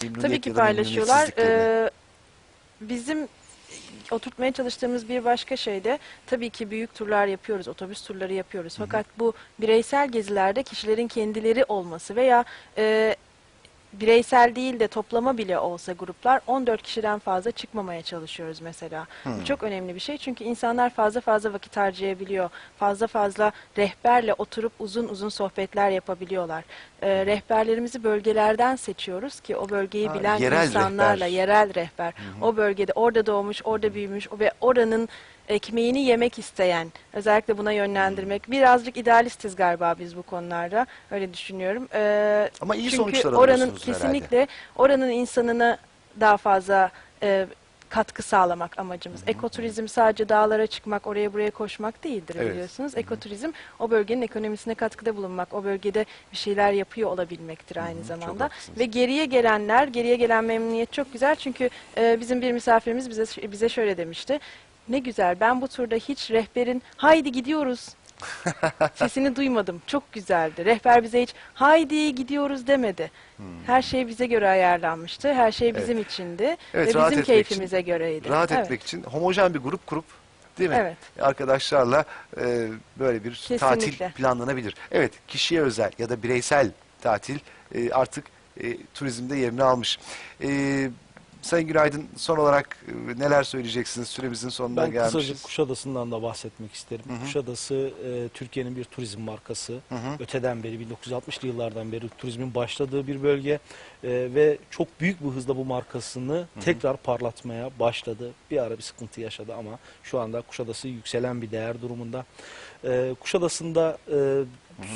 Tabii ki paylaşıyorlar. Ee, bizim oturtmaya çalıştığımız bir başka şey de tabii ki büyük turlar yapıyoruz, otobüs turları yapıyoruz. Fakat bu bireysel gezilerde kişilerin kendileri olması veya e, bireysel değil de toplama bile olsa gruplar 14 kişiden fazla çıkmamaya çalışıyoruz mesela. Bu çok önemli bir şey çünkü insanlar fazla fazla vakit harcayabiliyor. Fazla fazla rehberle oturup uzun uzun sohbetler yapabiliyorlar. Ee, rehberlerimizi bölgelerden seçiyoruz ki o bölgeyi Ha, bilen yerel insanlarla rehber. yerel rehber. O bölgede orada doğmuş, orada büyümüş ve oranın ekmeğini yemek isteyen, özellikle buna yönlendirmek. Birazcık idealistiz galiba biz bu konularda. Öyle düşünüyorum. Ee, Ama iyi çünkü sonuçlar oranın alıyorsunuz herhalde. kesinlikle oranın insanına daha fazla e, katkı sağlamak amacımız. Ekoturizm sadece dağlara çıkmak, oraya buraya koşmak değildir Evet. biliyorsunuz. Ekoturizm o bölgenin ekonomisine katkıda bulunmak, o bölgede bir şeyler yapıyor olabilmektir aynı zamanda. haklısınız. Ve geriye gelenler, geriye gelen memnuniyet çok güzel çünkü e, bizim bir misafirimiz bize bize şöyle demişti. Ne güzel ben bu turda hiç rehberin haydi gidiyoruz sesini duymadım. Çok güzeldi. Rehber bize hiç haydi gidiyoruz demedi. Her şey bize göre ayarlanmıştı. Her şey bizim içindi. Evet, ve bizim etmek için- keyfimize göreydi. Rahat Evet. etmek için homojen bir grup kurup değil mi? Evet. Arkadaşlarla e, böyle bir Kesinlikle. tatil planlanabilir. Evet, kişiye özel ya da bireysel tatil e, artık e, turizmde yerini almış. E, Sayın Günaydın son olarak e, neler söyleyeceksiniz? Süremizin sonuna Ben gelmişiz. kısaca Kuşadası'ndan da bahsetmek isterim. Kuşadası e, Türkiye'nin bir turizm markası. Öteden beri 1960'lı yıllardan beri turizmin başladığı bir bölge E, ve çok büyük bir hızla bu markasını tekrar parlatmaya başladı. Bir ara bir sıkıntı yaşadı ama şu anda Kuşadası yükselen bir değer durumunda. E, Kuşadası'nda e,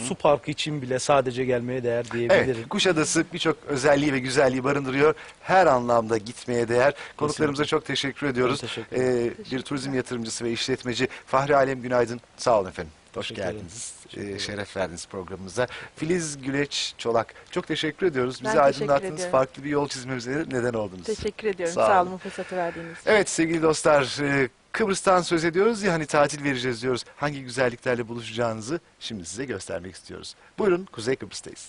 su parkı için bile sadece gelmeye değer diyebilirim. Evet, Kuşadası birçok özelliği ve güzelliği barındırıyor. Her anlamda gitmeye değer. Konuklarımıza çok teşekkür ediyoruz. Ben teşekkür Ee, bir turizm yatırımcısı ve işletmeci Fahri Alem Günaydın. Sağ olun efendim. Hoş Teşekkür ederim. geldiniz. Teşekkür Ee, ederim. şeref verdiniz programımıza. Filiz Güleç Çolak. Çok teşekkür ediyoruz. Ben Bizi teşekkür aydınlattınız. ediyorum. Farklı bir yol çizmemize neden oldunuz. Teşekkür ediyorum. Sağ Sağ, olun. olun bu fırsatı verdiğiniz için. Evet sevgili dostlar e, Kıbrıs'tan söz ediyoruz ya hani tatil vereceğiz diyoruz. Hangi güzelliklerle buluşacağınızı şimdi size göstermek istiyoruz. Buyurun Kuzey Kıbrıs'tayız.